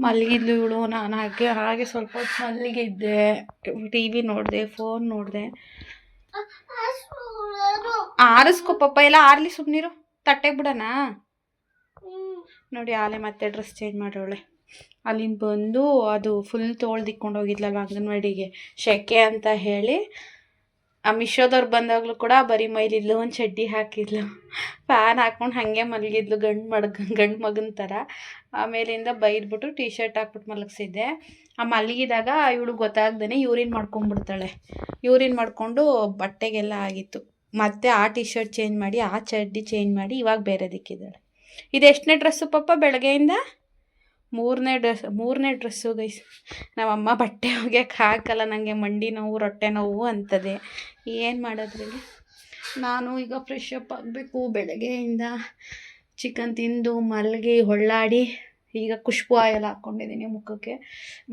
ಮಲಗಿದ್ಲು ಇವಳು. ನಾನು ಹಾಗೆ ಹಾಗೆ ಸ್ವಲ್ಪ ಹೊತ್ತು ಮಲಗಿದ್ದೆ. ಟಿ ವಿ ನೋಡಿದೆ ಫೋನ್ ನೋಡಿದೆ. ಆರಿಸ್ಕೊ ಪಪ್ಪ. ಎಲ್ಲ ಆರ್ಲಿ ಸುಮ್ಮನಿರು ತಟ್ಟೆಗೆ ಬಿಡೋಣ ನೋಡಿ ಆಲೆ ಮತ್ತೆ ಡ್ರೆಸ್ ಚೇಂಜ್ ಮಾಡೋಳೆ. ಅಲ್ಲಿಂದ ಬಂದು ಅದು ಫುಲ್ ತೋಳ್ದಿಕ್ಕೊಂಡು ಹೋಗಿದ್ಲಲ್ವ ಅಂಗನವಾಡಿಗೆ. ಶೆಕೆ ಅಂತ ಹೇಳಿ, ಆ ಮಿಶೋದವ್ರು ಬಂದಾಗಲೂ ಕೂಡ ಬರೀ ಮೈಲಿದ್ಲು, ಒಂದು ಚಡ್ಡಿ ಹಾಕಿದ್ಲು. ಫ್ಯಾನ್ ಹಾಕ್ಕೊಂಡು ಹಾಗೆ ಮಲಗಿದ್ಲು, ಗಂಡು ಮಡ್ಗ ಗಂಡು ಮಗನ ಥರ ಆಮೇಲಿಂದ ಬೈದ್ಬಿಟ್ಟು ಟೀ ಶರ್ಟ್ ಹಾಕ್ಬಿಟ್ಟು ಮಲಗಿಸಿದ್ದೆ. ಆ ಮಲಗಿದಾಗ ಇವಳು ಗೊತ್ತಾಗ್ದೇ ಯೂರಿನ್ ಮಾಡ್ಕೊಂಡ್ಬಿಡ್ತಾಳೆ. ಯೂರಿನ್ ಮಾಡಿಕೊಂಡು ಬಟ್ಟೆಗೆಲ್ಲ ಆಗಿತ್ತು. ಮತ್ತೆ ಆ ಟಿ ಶರ್ಟ್ ಚೇಂಜ್ ಮಾಡಿ, ಆ ಚಡ್ಡಿ ಚೇಂಜ್ ಮಾಡಿ ಇವಾಗ ಬೇರೆದಿಕ್ಕಿದ್ದಾಳೆ. ಇದೆಷ್ಟನೇ ಡ್ರೆಸ್ಸು ಪಪ್ಪ ಬೆಳಗ್ಗೆಯಿಂದ? ಮೂರನೇ ಡ್ರೆಸ್, ಮೂರನೇ ಡ್ರೆಸ್ಸು ಗೈಸ್ ನಮ್ಮಮ್ಮ ಬಟ್ಟೆ ಒಗ್ಯಕ್ಕೆ ಹಾಕಲ್ಲ ನನಗೆ ಮಂಡಿ ನೋವು, ರೊಟ್ಟೆ ನೋವು ಅಂತದೆ. ಏನು ಮಾಡೋದ್ರಲ್ಲಿ? ನಾನು ಈಗ ಫ್ರೆಶ್ ಅಪ್ ಆಗಬೇಕು, ಬೆಳಗ್ಗೆಯಿಂದ ಚಿಕನ್ ತಿಂದು, ಮಲಗಿ, ಹೊಳ್ಳಾಡಿ, ಈಗ ಖುಷ್ಬು ಆಯಲ್ ಹಾಕ್ಕೊಂಡಿದ್ದೀನಿ ಮುಖಕ್ಕೆ.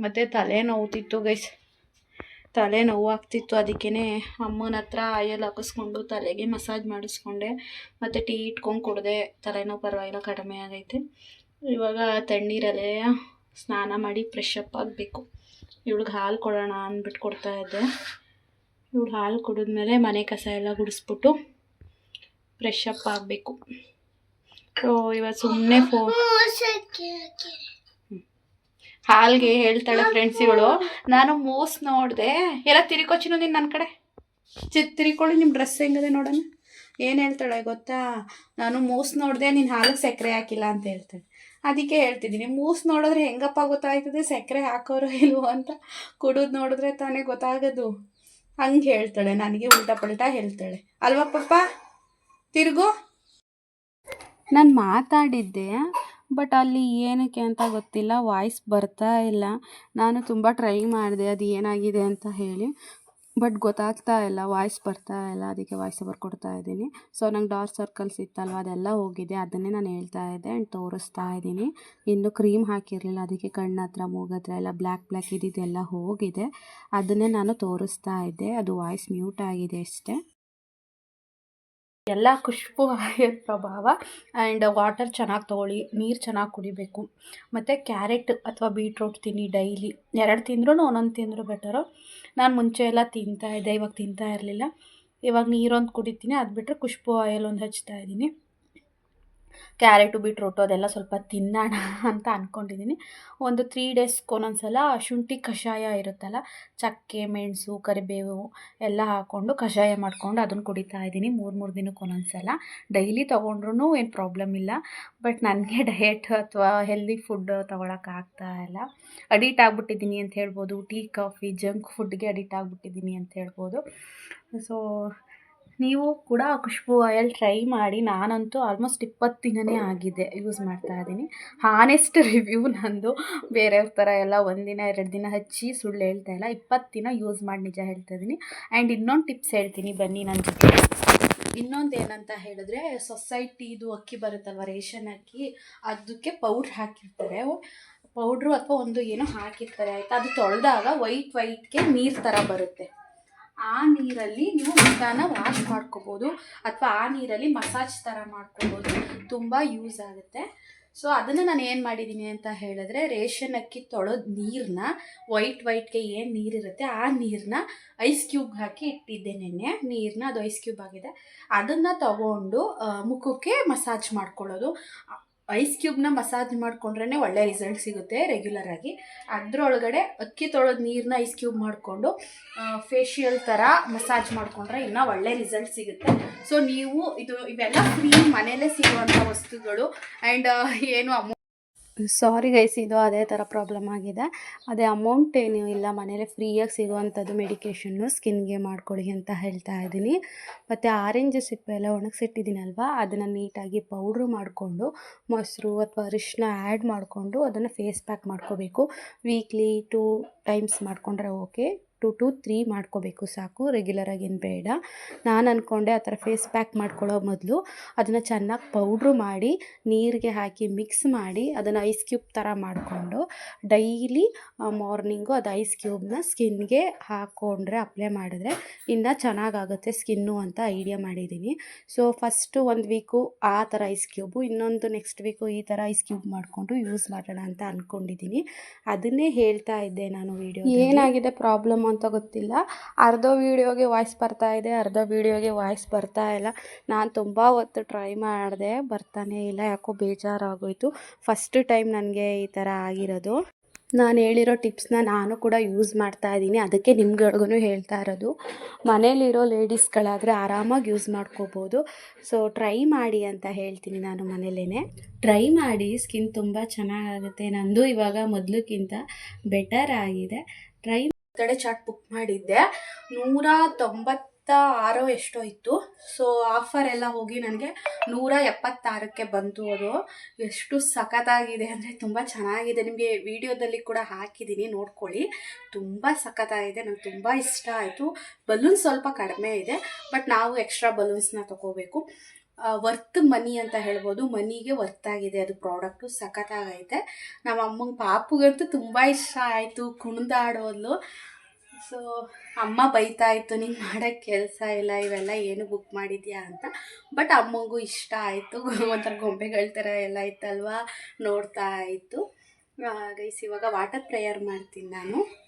ಮತ್ತು ತಲೆ ನೋವುತ್ತಿತ್ತು ಗೈಸ್ ತಲೆ ನೋವು ಆಗ್ತಿತ್ತು ಅದಕ್ಕೇ ಅಮ್ಮನ ಹತ್ರ ಆಯಲ್ ಹಾಕಿಸ್ಕೊಂಡು ತಲೆಗೆ ಮಸಾಜ್ ಮಾಡಿಸ್ಕೊಂಡೆ. ಮತ್ತು ಟೀ ಇಟ್ಕೊಂಡು ಕುಡಿದೆ, ತಲೆನೋವು ಪರವಾಗಿಲ್ಲ, ಕಡಿಮೆ ಆಗೈತೆ. ಇವಾಗ ತಣ್ಣೀರಲ್ಲೇ ಸ್ನಾನ ಮಾಡಿ ಫ್ರೆಶ್ ಅಪ್ ಆಗಬೇಕು. ಇವಳಿಗೆ ಹಾಲು ಕೊಡೋಣ ಅಂದ್ಬಿಟ್ಟು ಕೊಡ್ತಾ ಇದ್ದೆ. ಇವಳು ಹಾಲು ಕುಡಿದ್ಮೇಲೆ ಮನೆ ಕಸ ಎಲ್ಲ ಗುಡಿಸ್ಬಿಟ್ಟು ಫ್ರೆಶ್ ಅಪ್ ಆಗಬೇಕು. ಸೊ ಇವತ್ತು ಸುಮ್ಮನೆ ಫೋ ಹಾಲ್ಗೆ ಹೇಳ್ತಾಳೆ ಫ್ರೆಂಡ್ಸ್ ಇವಳು. ನಾನು ಮೂಸ್ ನೋಡಿದೆ. ಎಲ್ಲ ತಿರ್ಕೊಚಿನ ನೀನು ನನ್ನ ಕಡೆ. ಚಿ ತಿರ್ಕೊಳ್ಳಿ ನಿಮ್ಮ ಡ್ರೆಸ್ ಹೆಂಗದೆ ನೋಡೋಣ. ಏನು ಹೇಳ್ತಾಳೆ ಗೊತ್ತಾ? ನಾನು ಮೂಸ್ ನೋಡಿದೆ ನೀನು ಹಾಲಿಗೆ ಸಕ್ಕರೆ ಹಾಕಿಲ್ಲ ಅಂತ ಹೇಳ್ತಾಳೆ. ಅದಕ್ಕೆ ಹೇಳ್ತಿದ್ದೀನಿ, ಮೂಸ್ ನೋಡಿದ್ರೆ ಹೆಂಗಪ್ಪ ಗೊತ್ತಾಯ್ತದೆ? ಸಕ್ಕರೆ ಹಾಕೋರು ಇಲ್ವೋ ಅಂತ ಕುಡಿದು ನೋಡಿದ್ರೆ ತಾನೇ ಗೊತ್ತಾಗೋದು. ಹಂಗೆ ಹೇಳ್ತಾಳೆ, ನನಗೆ ಉಲ್ಟಾ ಪಲ್ಟಾ ಹೇಳ್ತಾಳೆ. ಅಲ್ವಾ ಪಪ್ಪ? ತಿರುಗು? ನಾನು ಮಾತಾಡಿದ್ದೆ, ಬಟ್ ಅಲ್ಲಿ ಏನಕ್ಕೆ ಅಂತ ಗೊತ್ತಿಲ್ಲ, ವಾಯ್ಸ್ ಬರ್ತಾ ಇಲ್ಲ. ನಾನು ತುಂಬ ಟ್ರೈ ಮಾಡಿದೆ, ಅದು ಏನಾಗಿದೆ ಅಂತ ಹೇಳಿ. ಬಟ್ ಗೊತ್ತಾಗ್ತಾ ಇಲ್ಲ ವಾಯ್ಸ್ ಬರ್ತಾ ಇಲ್ಲ, ಅದಕ್ಕೆ ವಾಯ್ಸ್ ಓವರ್ ಕೊಡ್ತಾ ಇದ್ದೀನಿ. ಸೊ ನಂಗೆ ಡಾರ್ಕ್ ಸರ್ಕಲ್ಸ್ ಇತ್ತಲ್ವ, ಅದೆಲ್ಲ ಹೋಗಿದೆ, ಅದನ್ನೇ ನಾನು ಹೇಳ್ತಾ ಇದ್ದೆ ಆ್ಯಂಡ್ ತೋರಿಸ್ತಾ ಇದ್ದೀನಿ. ಇನ್ನು ಕ್ರೀಮ್ ಹಾಕಿರಲಿಲ್ಲ, ಅದಕ್ಕೆ ಕಣ್ಣ ಹತ್ರ ಮೂಗತ್ರ ಎಲ್ಲ ಬ್ಲ್ಯಾಕ್ ಬ್ಲ್ಯಾಕ್ ಇದ್ದಿದ್ದೆಲ್ಲ ಹೋಗಿದೆ. ಅದನ್ನೇ ನಾನು ತೋರಿಸ್ತಾ ಇದ್ದೆ, ಅದು ವಾಯ್ಸ್ ಮ್ಯೂಟ್ ಆಗಿದೆ ಅಷ್ಟೇ. ಎಲ್ಲ ಖುಷ್ಬು ಆಯಿಲ್ ಪ್ರಭಾವ ಆ್ಯಂಡ್ ವಾಟರ್ ಚೆನ್ನಾಗಿ ತೊಗೊಳ್ಳಿ, ನೀರು ಚೆನ್ನಾಗಿ ಕುಡಿಬೇಕು. ಮತ್ತು ಕ್ಯಾರೆಟ್ ಅಥವಾ ಬೀಟ್ರೂಟ್ ತಿನ್ನಿ ಡೈಲಿ ಎರಡು ತಿಂದ್ರೂ ಒಂದೊಂದು ತಿಂದರೂ ಬೆಟರು ನಾನು ಮುಂಚೆ ಎಲ್ಲ ತಿಂತಾ ಇದ್ದೆ, ಇವಾಗ ತಿಂತಾ ಇರಲಿಲ್ಲ. ಇವಾಗ ನೀರೊಂದು ಕುಡಿತೀನಿ, ಅದು ಬಿಟ್ಟರೆ ಖುಷ್ಬು ಆಯಿಲ್ ಒಂದು ಹಚ್ತಾ ಇದ್ದೀನಿ. ಕ್ಯಾರೆಟು, ಬೀಟ್ರೋಟು ಅದೆಲ್ಲ ಸ್ವಲ್ಪ ತಿನ್ನೋಣ ಅಂತ ಅಂದ್ಕೊಂಡಿದ್ದೀನಿ ಒಂದು ತ್ರೀ ಡೇಸ್ಗೆ ಒಂದೊಂದು ಸಲ ಶುಂಠಿ ಕಷಾಯ ಇರುತ್ತಲ್ಲ, ಚಕ್ಕೆ, ಮೆಣಸು, ಕರಿಬೇವು ಎಲ್ಲ ಹಾಕ್ಕೊಂಡು ಕಷಾಯ ಮಾಡಿಕೊಂಡು ಅದನ್ನು ಕುಡಿತಾ ಇದ್ದೀನಿ ಮೂರು ಮೂರು ದಿನಕ್ಕೆ ಒಂದೊಂದು ಸಲ ಡೈಲಿ ತೊಗೊಂಡ್ರೂ ಏನು ಪ್ರಾಬ್ಲಮ್ ಇಲ್ಲ ಬಟ್ ನನಗೆ ಡಯಟ್ ಅಥವಾ ಹೆಲ್ದಿ ಫುಡ್ ತೊಗೊಳಕ್ಕಾಗ್ತಾ ಇಲ್ಲ. ಅಡಿಟ್ ಆಗಿಬಿಟ್ಟಿದ್ದೀನಿ ಅಂತ ಹೇಳ್ಬೋದು, ಟೀ, ಕಾಫಿ ಜಂಕ್ ಫುಡ್ಗೆ ಅಡಿಟ್ ಆಗಿಬಿಟ್ಟಿದ್ದೀನಿ ಅಂತ ಹೇಳ್ಬೋದು. ಸೊ ನೀವು ಕೂಡ ಖುಷ್ಬು ಆಯಲ್ ಟ್ರೈ ಮಾಡಿ ನಾನಂತೂ ಆಲ್ಮೋಸ್ಟ್ ಇಪ್ಪತ್ತು ದಿನವೇ ಆಗಿದೆ ಯೂಸ್ ಮಾಡ್ತಾ ಇದ್ದೀನಿ. ಹಾನೆಸ್ಟ್ ರಿವ್ಯೂ ನಂದು. ಬೇರೆಯವ್ರ ಥರ ಎಲ್ಲ ಒಂದಿನ ಎರಡು ದಿನ ಹಚ್ಚಿ ಸುಳ್ಳು ಹೇಳ್ತಾ ಇಲ್ಲ. ಇಪ್ಪತ್ತು ದಿನ ಯೂಸ್ ಮಾಡಿ ನಿಜ ಹೇಳ್ತಾ ಇದ್ದೀನಿ. ಆ್ಯಂಡ್ ಇನ್ನೊಂದು ಟಿಪ್ಸ್ ಹೇಳ್ತೀನಿ ಬನ್ನಿ ನನ್ನ ಜೊತೆ. ಇನ್ನೊಂದು ಏನಂತ ಹೇಳಿದ್ರೆ ಸೊಸೈಟಿದು ಅಕ್ಕಿ ಬರುತ್ತಲ್ವ, ರೇಷನ್ ಅಕ್ಕಿ ಅದಕ್ಕೆ ಪೌಡ್ರ್ ಹಾಕಿರ್ತಾರೆ. ಪೌಡ್ರು ಅಥವಾ ಒಂದು ಏನೋ ಹಾಕಿರ್ತಾರೆ, ಆಯಿತಾ? ಅದು ತೊಳೆದಾಗ ವೈಟ್ ವೈಟ್ಗೆ ನೀರು ಥರ ಬರುತ್ತೆ. ಆ ನೀರಲ್ಲಿ ನೀವು ಮುಂದಾನ ವಾಶ್ ಮಾಡ್ಕೋಬೋದು ಅಥವಾ ಆ ನೀರಲ್ಲಿ ಮಸಾಜ್ ಥರ ಮಾಡ್ಕೋಬೋದು. ತುಂಬ ಯೂಸ್ ಆಗುತ್ತೆ. ಸೊ ಅದನ್ನು ನಾನು ಏನು ಮಾಡಿದ್ದೀನಿ ಅಂತ ಹೇಳಿದ್ರೆ ರೇಷನ್ ಅಕ್ಕಿ ತೊಳೆದ ನೀರನ್ನ ವೈಟ್ ವೈಟ್ಗೆ ಏನು ನೀರಿರುತ್ತೆ ಆ ನೀರನ್ನ ಐಸ್ ಕ್ಯೂಬ್ ಹಾಕಿ ಇಟ್ಟಿದ್ದೆ ನಿನ್ನೆ. ನೀರನ್ನ ಅದು ಐಸ್ ಕ್ಯೂಬ್ ಆಗಿದೆ. ಅದನ್ನು ತಗೊಂಡು ಮುಖಕ್ಕೆ ಮಸಾಜ್ ಮಾಡ್ಕೊಳ್ಳೋದು. ಐಸ್ ಕ್ಯೂಬ್ನ ಮಸಾಜ್ ಮಾಡಿಕೊಂಡ್ರೇ ಒಳ್ಳೆ ರಿಸಲ್ಟ್ ಸಿಗುತ್ತೆ ರೆಗ್ಯುಲರ್ ಆಗಿ. ಅದರೊಳಗಡೆ ಅಕ್ಕಿ ತೊಳೆದ ನೀರನ್ನ ಐಸ್ ಕ್ಯೂಬ್ ಮಾಡಿಕೊಂಡು ಫೇಶಿಯಲ್ ಥರ ಮಸಾಜ್ ಮಾಡಿಕೊಂಡ್ರೆ ಇನ್ನೂ ಒಳ್ಳೆ ರಿಸಲ್ಟ್ ಸಿಗುತ್ತೆ. ಸೊ ನೀವು ಇದು, ಇವೆಲ್ಲ ಫ್ರೀ ಮನೆಯಲ್ಲೇ ಸಿಗುವಂಥ ವಸ್ತುಗಳು ಆ್ಯಂಡ್ ಏನು ಸಾರಿ ಗೈಸ್ ಇದು ಅದೇ ಥರ ಪ್ರಾಬ್ಲಮ್ ಆಗಿದೆ. ಅದೇ ಅಮೌಂಟ್ ಏನು ಇಲ್ಲ, ಮನೇಲೆ ಫ್ರೀಯಾಗಿ ಸಿಗುವಂಥದ್ದು ಮೆಡಿಕೇಷನ್ನು ಸ್ಕಿನ್ಗೆ ಮಾಡ್ಕೊಳ್ಳಿ ಅಂತ ಹೇಳ್ತಾ ಇದ್ದೀನಿ. ಮತ್ತು ಆರೆಂಜ್ ಸಿಪ್ಪೆ ಎಲ್ಲ ಒಣಗಿಸಿಟ್ಟಿದ್ದೀನಲ್ವ? ಅದನ್ನು ನೀಟಾಗಿ ಪೌಡ್ರು ಮಾಡಿಕೊಂಡು, ಮೊಸರು ಅಥವಾ ಅರಿಶಿನ ಆ್ಯಡ್ ಮಾಡಿಕೊಂಡು ಅದನ್ನು ಫೇಸ್ ಪ್ಯಾಕ್ ಮಾಡ್ಕೋಬೇಕು. ವೀಕ್ಲಿ ಟೂ ಟೈಮ್ಸ್ ಮಾಡಿಕೊಂಡ್ರೆ ಓಕೆ ಟು ಟು ತ್ರೀ ಮಾಡ್ಕೋಬೇಕು ಸಾಕು ರೆಗ್ಯುಲರಾಗಿ ಏನು ಬೇಡ. ನಾನು ಅಂದ್ಕೊಂಡೆ ಆ ಥರ ಫೇಸ್ ಪ್ಯಾಕ್ ಮಾಡ್ಕೊಳ್ಳೋ ಮೊದಲು ಅದನ್ನು ಚೆನ್ನಾಗಿ ಪೌಡ್ರು ಮಾಡಿ, ನೀರಿಗೆ ಹಾಕಿ ಮಿಕ್ಸ್ ಮಾಡಿ, ಅದನ್ನು ಐಸ್ ಕ್ಯೂಬ್ ಥರ ಮಾಡಿಕೊಂಡು ಡೈಲಿ ಮಾರ್ನಿಂಗು ಅದು ಐಸ್ ಕ್ಯೂಬ್ನ ಸ್ಕಿನ್ಗೆ ಹಾಕ್ಕೊಂಡ್ರೆ ಅಪ್ಲೈ ಮಾಡಿದ್ರೆ ಇನ್ನು ಚೆನ್ನಾಗಾಗುತ್ತೆ ಸ್ಕಿನ್ನು ಅಂತ ಐಡಿಯಾ ಮಾಡಿದ್ದೀನಿ ಸೊ ಫಸ್ಟು ಒಂದು ವೀಕು ಆ ಥರ ಐಸ್ ಕ್ಯೂಬು ಇನ್ನೊಂದು ನೆಕ್ಸ್ಟ್ ವೀಕು ಈ ಥರ ಐಸ್ ಕ್ಯೂಬ್ ಮಾಡಿಕೊಂಡು ಯೂಸ್ ಮಾಡೋಣ ಅಂತ ಅಂದ್ಕೊಂಡಿದ್ದೀನಿ ಅದನ್ನೇ ಹೇಳ್ತಾ ಇದ್ದೆ ನಾನು ವಿಡಿಯೋ ಏನಾಗಿದೆ ಪ್ರಾಬ್ಲಮ್ ಅಂತ ಗೊತ್ತಿಲ್ಲ. ಅರ್ಧ ವೀಡಿಯೋಗೆ ವಾಯ್ಸ್ ಬರ್ತಾ ಇದೆ, ಅರ್ಧ ವೀಡಿಯೋಗೆ ವಾಯ್ಸ್ ಬರ್ತಾ ಇಲ್ಲ. ನಾನು ತುಂಬ ಹೊತ್ತು ಟ್ರೈ ಮಾಡಿದೆ, ಬರ್ತಾನೆ ಇಲ್ಲ, ಯಾಕೋ ಬೇಜಾರಾಗೋಯಿತು. ಫಸ್ಟ್ ಟೈಮ್ ನನಗೆ ಈ ಥರ ಆಗಿರೋದು. ನಾನು ಹೇಳಿರೋ ಟಿಪ್ಸ್ನ ನಾನು ಕೂಡ ಯೂಸ್ ಮಾಡ್ತಾ ಇದ್ದೀನಿ. ಅದಕ್ಕೆ ನಿಮ್ಗಳ್ಗೂ ಹೇಳ್ತಾ ಇರೋದು. ಮನೇಲಿರೋ ಲೇಡೀಸ್ಗಳಾದರೆ ಆರಾಮಾಗಿ ಯೂಸ್ ಮಾಡ್ಕೋಬೋದು. ಸೊ ಟ್ರೈ ಮಾಡಿ ಅಂತ ಹೇಳ್ತೀನಿ ನಾನು ಮನೇಲೇ ಟ್ರೈ ಮಾಡಿ ಸ್ಕಿನ್ ತುಂಬ ಚೆನ್ನಾಗಾಗುತ್ತೆ. ನಂದು ಇವಾಗ ಮೊದಲಕ್ಕಿಂತ ಬೆಟರ್ ಆಗಿದೆ. ಟ್ರೈ ಕಡೆ ಚಾಟ್ ಬುಕ್ ಮಾಡಿದ್ದೆ. ನೂರ ತೊಂಬತ್ತ ಆರೋ ಎಷ್ಟೋ ಇತ್ತು. ಸೊ ಆಫರ್ ಎಲ್ಲ ಹೋಗಿ ನನಗೆ ನೂರ ಎಪ್ಪತ್ತಾರಕ್ಕೆ ಬಂತು ಅದು. ಎಷ್ಟು ಸಖತ್ತಾಗಿದೆ ಅಂದರೆ ತುಂಬ ಚೆನ್ನಾಗಿದೆ. ನಿಮಗೆ ವಿಡಿಯೋದಲ್ಲಿ ಕೂಡ ಹಾಕಿದ್ದೀನಿ, ನೋಡ್ಕೊಳ್ಳಿ. ತುಂಬ ಸಖತ್ತಾಗಿದೆ, ನಂಗೆ ತುಂಬ ಇಷ್ಟ ಆಯಿತು. ಬಲೂನ್ಸ್ ಸ್ವಲ್ಪ ಕಡಿಮೆ ಇದೆ, ಬಟ್ ನಾವು ಎಕ್ಸ್ಟ್ರಾ ಬಲೂನ್ಸ್ನ ತಗೋಬೇಕು. ವರ್ತ್ ಮನಿ ಅಂತ ಹೇಳ್ಬೋದು. ಮನಿಗೆ ವರ್ತ್ ಆಗಿದೆ. ಅದು ಪ್ರಾಡಕ್ಟು ಸಖತ್ತಾಗೈತೆ. ನಮ್ಮ ಅಮ್ಮಂಗೆ ಪಾಪುಗಂತೂ ತುಂಬ ಇಷ್ಟ ಆಯಿತು. ಕುಣಿದಾಡೋದ್ಲು. ಸೊ ಅಮ್ಮ ಬೈತಾ ಇತ್ತು, ನೀನು ಮಾಡೋಕ್ಕೆ ಕೆಲಸ ಇಲ್ಲ, ಇವೆಲ್ಲ ಏನು ಬುಕ್ ಮಾಡಿದ್ಯಾ? ಅಂತ. ಬಟ್ ಅಮ್ಮಂಗೂ ಇಷ್ಟ ಆಯಿತು. ಒಂಥರ ಗೊಂಬೆಗಳ ಥರ ಎಲ್ಲ ಇತ್ತಲ್ವಾ? ನೋಡ್ತಾ ಇತ್ತು. ಗೈಸ್ ಇವಾಗ ವಾಟರ್ ಪ್ರೇಯರ್ ಮಾಡ್ತೀನಿ ನಾನು.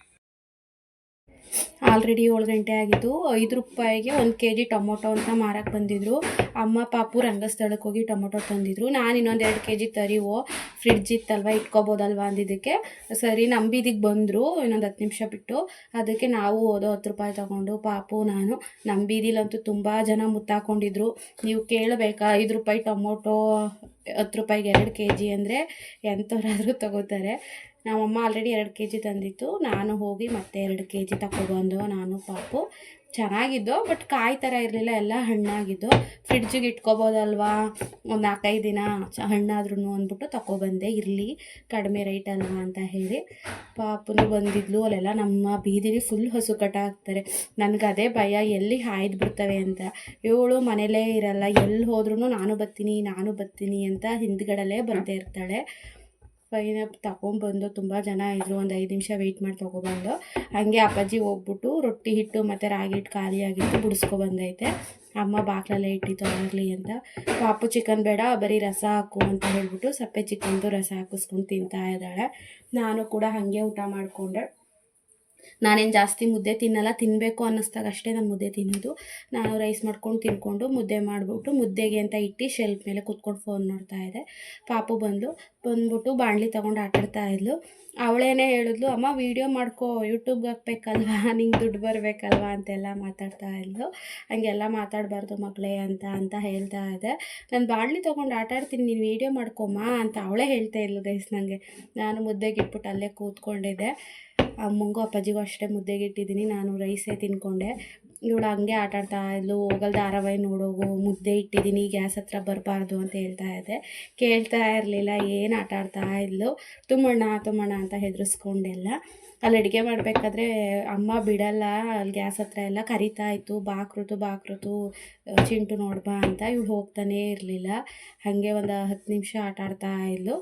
ಆಲ್ರೆಡಿ ಏಳು ಗಂಟೆ ಆಗಿತ್ತು ಐದು ರೂಪಾಯಿಗೆ ಒಂದು ಕೆ ಜಿ ಟೊಮೊಟೊ ಅಂತ ಮಾರಕ್ಕೆ ಬಂದಿದ್ರು. ಅಮ್ಮ ಪಾಪು ರಂಗಸ್ಥಳಕ್ಕೆ ಹೋಗಿ ಟೊಮೊಟೊ ತಂದಿದ್ರು. ನಾನು ಇನ್ನೊಂದು ಎರಡು ಕೆ ಜಿ ತರಿವೋ, ಫ್ರಿಡ್ಜ್ ಇತ್ತಲ್ವ, ಇಟ್ಕೋಬೋದಲ್ವಾ ಅಂದಿದ್ದಕ್ಕೆ. ಸರಿ ನಂಬಿದಿಗೆ ಬೀದಿಗೆ ಬಂದರು, ಇನ್ನೊಂದು ಹತ್ತು ನಿಮಿಷ ಬಿಟ್ಟು. ಅದಕ್ಕೆ ನಾವು ಹೋದೋ ಹತ್ತು ರೂಪಾಯಿ ತೊಗೊಂಡು ಪಾಪು, ನಾನು ನಂಬಿದಿಲ್ಲಂತೂ ತುಂಬ ಜನ ಮುತ್ತಾಕೊಂಡಿದ್ರು. ನೀವು ಕೇಳಬೇಕಾ, ಐದು ರೂಪಾಯಿ ಟೊಮೊಟೊ, ಹತ್ತು ರೂಪಾಯಿಗೆ ಎರಡು ಕೆ ಜಿ ಅಂದರೆ ಎಂಥವ್ರಾದರೂ ತಗೋತಾರೆ. ನಮ್ಮಮ್ಮ ಆಲ್ರೆಡಿ ಎರಡು ಕೆ ಜಿ ತಂದಿತ್ತು. ನಾನು ಹೋಗಿ ಮತ್ತೆ ಎರಡು ಕೆ ಜಿ ತಗೊಬಂದು ನಾನು ಪಾಪು. ಚೆನ್ನಾಗಿದ್ದು ಬಟ್ ಕಾಯಿ ಥರ ಇರಲಿಲ್ಲ, ಎಲ್ಲ ಹಣ್ಣಾಗಿದ್ದು. ಫ್ರಿಡ್ಜಿಗೆ ಇಟ್ಕೋಬೋದಲ್ವಾ? ಒಂದು ನಾಲ್ಕೈದು ದಿನ ಚ ಹಣ್ಣಾದ್ರೂ ಅಂದ್ಬಿಟ್ಟು ತಗೊಬಂದೆ ಇರಲಿ, ಕಡಿಮೆ ರೇಟ್ ಅಲ್ವಾ ಅಂತ ಹೇಳಿ. ಪಾಪನು ಬಂದಿದ್ಲು. ಅಲ್ಲೆಲ್ಲ ನಮ್ಮ ಬೀದಿಲಿ ಫುಲ್ ಹಸು ಕಟ ಹಾಕ್ತಾರೆ ನನಗೆ ಅದೇ ಭಯ, ಎಲ್ಲಿ ಹಾಯ್ದು ಬಿಡ್ತವೆ ಅಂತ. ಇವಳು ಮನೇಲೇ ಇರಲ್ಲ. ಎಲ್ಲಿ ಹೋದ್ರೂ ನಾನು ಬರ್ತೀನಿ ನಾನು ಬರ್ತೀನಿ ಅಂತ ಹಿಂದ್ಗಡಲ್ಲೇ ಬರ್ತಾ ಇರ್ತಾಳೆ. ಪೈನ ತಗೊಂಡ್ಬಂದು ತುಂಬ ಜನ ಇದ್ರು. ಒಂದು ಐದು ನಿಮಿಷ ವೆಯ್ಟ್ ಮಾಡಿ ತೊಗೊಬಂದು ಹಾಗೆ ಅಪ್ಪಾಜಿ ಹೋಗ್ಬಿಟ್ಟು ರೊಟ್ಟಿ ಹಿಟ್ಟು ಮತ್ತು ರಾಗಿ ಹಿಟ್ಟು ಖಾಲಿ ಆಗಿತ್ತು ಬಿಡಿಸ್ಕೊಬಂದೈತೆ. ಅಮ್ಮ ಬಾಗ್ಲಲ್ಲೇ ಇಟ್ಟಿತ್ತು ಆಗಲಿ ಅಂತ. ಪಾಪು ಚಿಕನ್ ಬೇಡ, ಬರೀ ರಸ ಹಾಕು ಅಂತ ಹೇಳ್ಬಿಟ್ಟು ಸಪ್ಪೆ ಚಿಕನ್ದು ರಸ ಹಾಕಿಸ್ಕೊಂಡು ತಿಂತಾ ಇದ್ದಾಳೆ. ನಾನು ಕೂಡ ಹಾಗೆ ಊಟ ಮಾಡಿಕೊಂಡೆ. ನಾನೇನು ಜಾಸ್ತಿ ಮುದ್ದೆ ತಿನ್ನಲ್ಲ ತಿನ್ನಬೇಕು ಅನ್ನಿಸ್ದಾಗ ಅಷ್ಟೇ ನಾನು ಮುದ್ದೆ ತಿನ್ನೋದು. ನಾನು ರೈಸ್ ಮಾಡ್ಕೊಂಡು ತಿನ್ಕೊಂಡು ಮುದ್ದೆ ಮಾಡಿಬಿಟ್ಟು ಮುದ್ದೆಗೆ ಅಂತ ಇಟ್ಟು ಶೆಲ್ಫ್ ಮೇಲೆ ಕೂತ್ಕೊಂಡು ಫೋನ್ ನೋಡ್ತಾ ಇದ್ದೆ. ಪಾಪು ಬಂದು ಬಂದ್ಬಿಟ್ಟು ಬಾಣಲಿ ತೊಗೊಂಡು ಆಟಾಡ್ತಾ ಇದ್ಲು. ಅವಳೇನೇ ಹೇಳಿದ್ಲು, ಅಮ್ಮ ವೀಡಿಯೋ ಮಾಡ್ಕೋ ಯೂಟ್ಯೂಬ್ಗೆ ಹಾಕ್ಬೇಕಲ್ವಾ? ನಿಂಗೆ ದುಡ್ಡು ಬರಬೇಕಲ್ವಾ? ಅಂತೆಲ್ಲ ಮಾತಾಡ್ತಾ ಇದ್ಲು. ಹಂಗೆಲ್ಲ ಮಾತಾಡಬಾರ್ದು ಮಗಳೇ ಅಂತ ಅಂತ ಹೇಳ್ತಾ ಇದೆ. ನಾನು ಬಾಣಲಿ ತೊಗೊಂಡು ಆಟಾಡ್ತೀನಿ, ನೀನು ವೀಡಿಯೋ ಮಾಡ್ಕೊಮ್ಮ ಅಂತ ಅವಳೇ ಹೇಳ್ತಾ ಇದ್ಲು ಗೈಸ್ ನನಗೆ ನಾನು ಮುದ್ದೆಗೆ ಇಟ್ಬಿಟ್ಟು ಅಲ್ಲೇ ಕೂತ್ಕೊಂಡಿದ್ದೆ. ಅಮ್ಮಂಗೂ ಅಪ್ಪಾಜಿಗೂ ಅಷ್ಟೇ ಮುದ್ದೆಗೆ ಇಟ್ಟಿದ್ದೀನಿ. ನಾನು ರೈಸೇ ತಿನ್ಕೊಂಡೆ. ಇವಳು ಹಂಗೆ ಆಟ ಆಡ್ತಾ ಇದ್ಲು, ಹೋಗಲ್ ಧಾರಾವಾಹಿ ನೋಡೋಗು, ಮುದ್ದೆ ಇಟ್ಟಿದ್ದೀನಿ, ಗ್ಯಾಸ್ ಹತ್ರ ಬರಬಾರ್ದು ಅಂತ ಹೇಳ್ತಾ ಇದ್ದೆ. ಕೇಳ್ತಾ ಇರಲಿಲ್ಲ, ಏನು ಆಟ ಆಡ್ತಾ ಇದ್ಲು? ತುಂಬಣ್ಣ ತುಂಬಣ್ಣ ಅಂತ ಹೆದರ್ಸ್ಕೊಂಡೆಲ್ಲ. ಅಲ್ಲಿ ಅಡುಗೆ ಮಾಡಬೇಕಾದ್ರೆ ಅಮ್ಮ ಬಿಡಲ್ಲ, ಅಲ್ಲಿ ಗ್ಯಾಸ್ ಹತ್ರ ಎಲ್ಲ ಕರಿತಾ ಇತ್ತು. ಬಾಕ್ರುತು ಬಾಕ್ರುತು ಚಿಂಟು ನೋಡ್ಬಾ ಅಂತ ಇವ್ಳು ಹೋಗ್ತಾನೇ ಇರಲಿಲ್ಲ. ಹಾಗೆ ಒಂದು ಹತ್ತು ನಿಮಿಷ ಆಟ ಆಡ್ತಾ ಇದ್ಲು.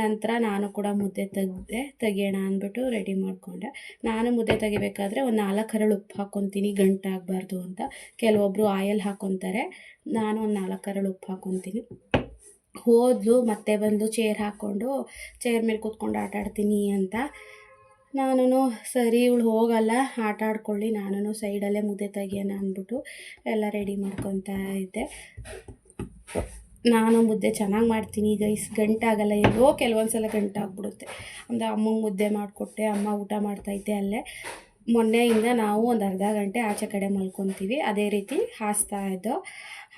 ನಂತರ ನಾನು ಕೂಡ ಮುದ್ದೆ ತೆಗೆದೆ, ತೆಗಿಯೋಣ ಅಂದ್ಬಿಟ್ಟು ರೆಡಿ ಮಾಡಿಕೊಂಡೆ. ನಾನು ಮುದ್ದೆ ತೆಗಿಬೇಕಾದ್ರೆ ಒಂದು ನಾಲ್ಕು ಹರಳು ಉಪ್ಪು ಹಾಕ್ಕೊತೀನಿ ಗಂಟಾಗಬಾರ್ದು ಅಂತ. ಕೆಲವೊಬ್ಬರು ಆಯಲ್ ಹಾಕ್ಕೊತಾರೆ ನಾನು ಒಂದು ನಾಲ್ಕು ಹರಳು ಉಪ್ಪು ಹಾಕ್ಕೊತೀನಿ ಹೋದ್ಲು, ಮತ್ತೆ ಬಂದು ಚೇರ್ ಹಾಕ್ಕೊಂಡು ಚೇರ್ ಮೇಲೆ ಕೂತ್ಕೊಂಡು ಆಟ ಆಡ್ತೀನಿ ಅಂತ. ನಾನು ಸರಿ, ಇವಳು ಹೋಗಲ್ಲ, ಆಟ ಆಡ್ಕೊಳ್ಳಿ ನಾನು ಸೈಡಲ್ಲೇ ಮುದ್ದೆ ತೆಗಿಯೋಣ ಅಂದ್ಬಿಟ್ಟು ಎಲ್ಲ ರೆಡಿ ಮಾಡ್ಕೊತಾ ಇದ್ದೆ. ನಾನು ಮುದ್ದೆ ಚೆನ್ನಾಗಿ ಮಾಡ್ತೀನಿ, ಈಗ ಇಸ್ ಗಂಟಾಗಲ್ಲ, ಎಲ್ಲೋ ಕೆಲವೊಂದು ಸಲ ಗಂಟಾಗ್ಬಿಡುತ್ತೆ. ಅಂದರೆ ಅಮ್ಮಂಗೆ ಮುದ್ದೆ ಮಾಡಿಕೊಟ್ಟೆ, ಅಮ್ಮ ಊಟ ಮಾಡ್ತೈತೆ ಅಲ್ಲೇ. ಮೊನ್ನೆಯಿಂದ ನಾವು ಒಂದು ಅರ್ಧ ಗಂಟೆ ಆಚೆ ಕಡೆ ಮಲ್ಕೊತೀವಿ. ಅದೇ ರೀತಿ ಹಾಸ್ತಾ ಇದ್ದೋ,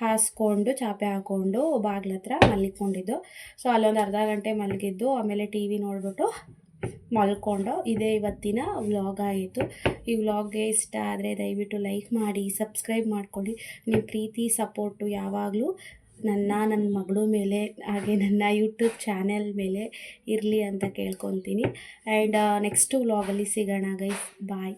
ಹಾಸ್ಕೊಂಡು, ಚಾಪೆ ಹಾಕ್ಕೊಂಡು ಬಾಗ್ಲ ಹತ್ರ ಮಲ್ಕೊಂಡಿದ್ದು. ಸೊ ಅಲ್ಲೊಂದು ಅರ್ಧ ಗಂಟೆ ಮಲಗಿದ್ದು, ಆಮೇಲೆ ಟಿ ವಿ ನೋಡಿಬಿಟ್ಟು ಮಲ್ಕೊಂಡು ಇದೇ ಇವತ್ತಿನ ವ್ಲಾಗ್ ಆಯಿತು. ಈ ವ್ಲಾಗ್ಗೆ ಇಷ್ಟ ಆದರೆ ದಯವಿಟ್ಟು ಲೈಕ್ ಮಾಡಿ, ಸಬ್ಸ್ಕ್ರೈಬ್ ಮಾಡ್ಕೊಳ್ಳಿ. ನಿಮ್ಮ ಪ್ರೀತಿ, ಸಪೋರ್ಟು ಯಾವಾಗಲೂ ನನ್ನ ನನ್ನ ಮಗಳು ಮೇಲೆ, ಹಾಗೆ ನನ್ನ ಯೂಟ್ಯೂಬ್ ಚಾನೆಲ್ ಮೇಲೆ ಇರಲಿ ಅಂತ ಕೇಳ್ಕೊತೀನಿ. ಆ್ಯಂಡ್ ನೆಕ್ಸ್ಟ್ ವ್ಲಾಗಲ್ಲಿ ಸಿಗೋಣ ಗೈಸ್ ಬಾಯ್